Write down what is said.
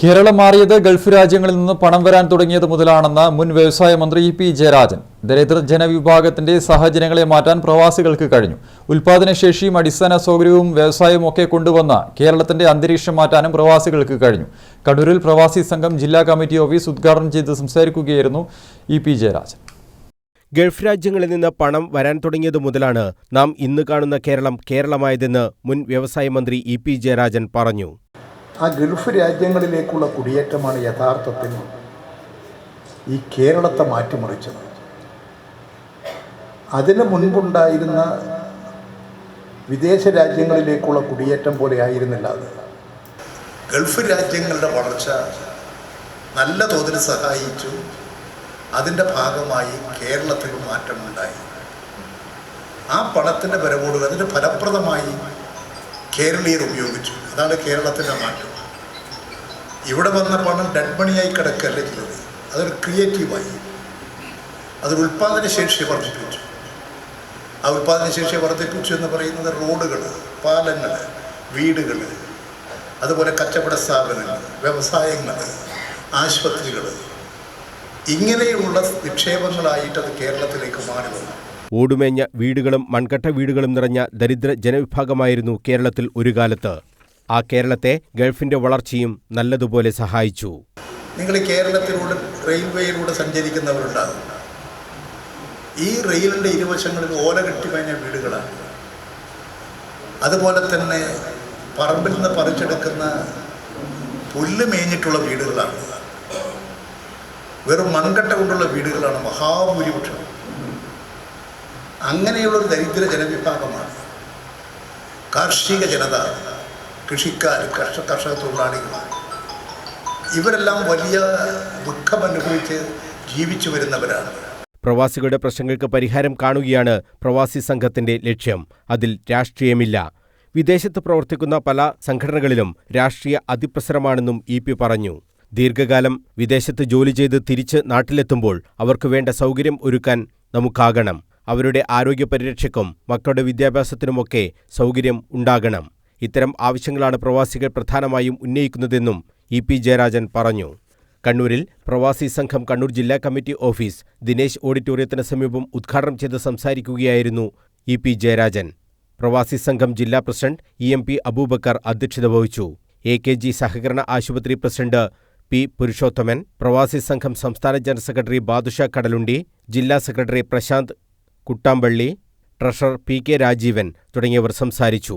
കേരളം മാറിയത് ഗൾഫ് രാജ്യങ്ങളിൽ നിന്ന് പണം വരാൻ തുടങ്ങിയത് മുതലാണെന്ന് മുൻ വ്യവസായ മന്ത്രി ഇ പി ജയരാജൻ. ദരിദ്ര ജനവിഭാഗത്തിന്റെ സാഹചര്യങ്ങളെ മാറ്റാൻ പ്രവാസികൾക്ക് കഴിഞ്ഞു. ഉൽപാദനശേഷിയും അടിസ്ഥാന സൗകര്യവും വ്യവസായവും ഒക്കെ കൊണ്ടുവന്ന കേരളത്തിന്റെ അന്തരീക്ഷം മാറ്റാനും പ്രവാസികൾക്ക് കഴിഞ്ഞു. കണ്ണൂരിൽ പ്രവാസി സംഘം ജില്ലാ കമ്മിറ്റി ഓഫീസ് ഉദ്ഘാടനം ചെയ്ത് സംസാരിക്കുകയായിരുന്നു ഇ പി ജയരാജൻ. ഗൾഫ് രാജ്യങ്ങളിൽ നിന്ന് പണം വരാൻ തുടങ്ങിയതു മുതലാണ് നാം ഇന്ന് കാണുന്ന കേരളം കേരളമായതെന്ന് മുൻ വ്യവസായ മന്ത്രി ഇ പി ജയരാജൻ പറഞ്ഞു. ആ ഗൾഫ് രാജ്യങ്ങളിലേക്കുള്ള കുടിയേറ്റമാണ് യഥാർത്ഥത്തിൽ ഈ കേരളത്തെ മാറ്റിമറിച്ചത്. അതിന് മുൻപുണ്ടായിരുന്ന വിദേശ രാജ്യങ്ങളിലേക്കുള്ള കുടിയേറ്റം പോലെ ആയിരുന്നില്ല അത്. ഗൾഫ് രാജ്യങ്ങളുടെ വളർച്ച നല്ല തോതിൽ സഹായിച്ചു. അതിന്റെ ഭാഗമായി കേരളത്തിൽ മാറ്റമുണ്ടായി. ആ പണത്തിന്റെ വരവോട് അതിന് ഫലപ്രദമായി കേരളീയർ ഉപയോഗിച്ചു. അതാണ് കേരളത്തിന്റെ മാറ്റം. ഇവിടെ വന്ന പണം ഡെഡ് മണിയായി കിടക്കല്ല ചെയ്തത്. അതൊരു ക്രിയേറ്റീവായി. അതൊരു ഉൽപ്പാദനശേഷി വർദ്ധിപ്പിച്ചു. ആ ഉൽപ്പാദനശേഷി വർദ്ധിപ്പിച്ചു എന്ന് പറയുന്നത് റോഡുകൾ പാലങ്ങൾ വീടുകൾ അതുപോലെ കച്ചവട സ്ഥാപനങ്ങൾ വ്യവസായങ്ങൾ ആശുപത്രികൾ ഇങ്ങനെയുള്ള നിക്ഷേപങ്ങളായിട്ട് അത് കേരളത്തിലേക്ക് മാറി വന്നു. ഓടുമേഞ്ഞ വീടുകളും മൺകട്ട വീടുകളും നിറഞ്ഞ ദരിദ്ര ജനവിഭാഗമായിരുന്നു കേരളത്തിൽ ഒരു കാലത്ത്. ആ കേരളത്തെ ഗൾഫിന്റെ വളർച്ചയും നല്ലതുപോലെ സഹായിച്ചു. നിങ്ങൾ കേരളത്തിലൂടെ റെയിൽവേയിലൂടെ സഞ്ചരിക്കുന്നവരുണ്ടാകും. ഈ റെയിലിന്റെ ഇരുവശങ്ങളിൽ ഓല കെട്ടിമേഞ്ഞ വീടുകളാണ്. അതുപോലെ തന്നെ പറമ്പിൽ നിന്ന് പറിച്ചെടുക്കുന്ന പുല്ല് മേഞ്ഞിട്ടുള്ള വീടുകളാണ്. വെറും മൺകട്ട കൊണ്ടുള്ള വീടുകളാണ് മഹാഭൂരിപക്ഷം. അങ്ങനെയുള്ള ഒരു ദരിദ്ര ജനവിഭാഗമാണ് കാർഷിക ജനത. കൃഷിക്കാർ കർഷക കർഷക തൊഴിലാളികൾ. ഇവരെല്ലാം വലിയ ദുഃഖം അനുഭവിച്ച് ജീവിച്ചു വരുന്നവരാണ്. പ്രവാസികളുടെ പ്രശ്നങ്ങൾക്ക് പരിഹാരം കാണുകയാണ് പ്രവാസി സംഘത്തിന്റെ ലക്ഷ്യം. അതിൽ രാഷ്ട്രീയമില്ല. വിദേശത്ത് പ്രവർത്തിക്കുന്ന പല സംഘടനകളിലും രാഷ്ട്രീയ അതിപ്രസരമാണെന്നും ഇ പി പറഞ്ഞു. ദീർഘകാലം വിദേശത്ത് ജോലി ചെയ്ത് തിരിച്ച് നാട്ടിലെത്തുമ്പോൾ അവർക്ക് വേണ്ട സൗകര്യം ഒരുക്കാൻ നമുക്കാകണം. അവരുടെ ആരോഗ്യ പരിരക്ഷയ്ക്കും മക്കളുടെ വിദ്യാഭ്യാസത്തിനുമൊക്കെ സൗകര്യം ഉണ്ടാകണം. ഇത്തരം ആവശ്യങ്ങളാണ് പ്രവാസികൾ പ്രധാനമായും ഉന്നയിക്കുന്നതെന്നും ഇ പി ജയരാജൻ പറഞ്ഞു. കണ്ണൂരിൽ പ്രവാസി സംഘം കണ്ണൂർ ജില്ലാ കമ്മിറ്റി ഓഫീസ് ദിനേശ് ഓഡിറ്റോറിയത്തിന് സമീപം ഉദ്ഘാടനം ചെയ്ത് സംസാരിക്കുകയായിരുന്നു ഇ പി ജയരാജൻ. പ്രവാസി സംഘം ജില്ലാ president E M P Abubakar അധ്യക്ഷത വഹിച്ചു. എ കെ ജി സഹകരണ ആശുപത്രി പ്രസിഡന്റ് പി പുരുഷോത്തമൻ പ്രവാസി സംഘം സംസ്ഥാന ജനറൽ സെക്രട്ടറി ബാദുഷ കടലുണ്ടി ജില്ലാ secretary Prashanth Kuttampally treasurer P K Rajeevan തുടങ്ങിയവർ സംസാരിച്ചു.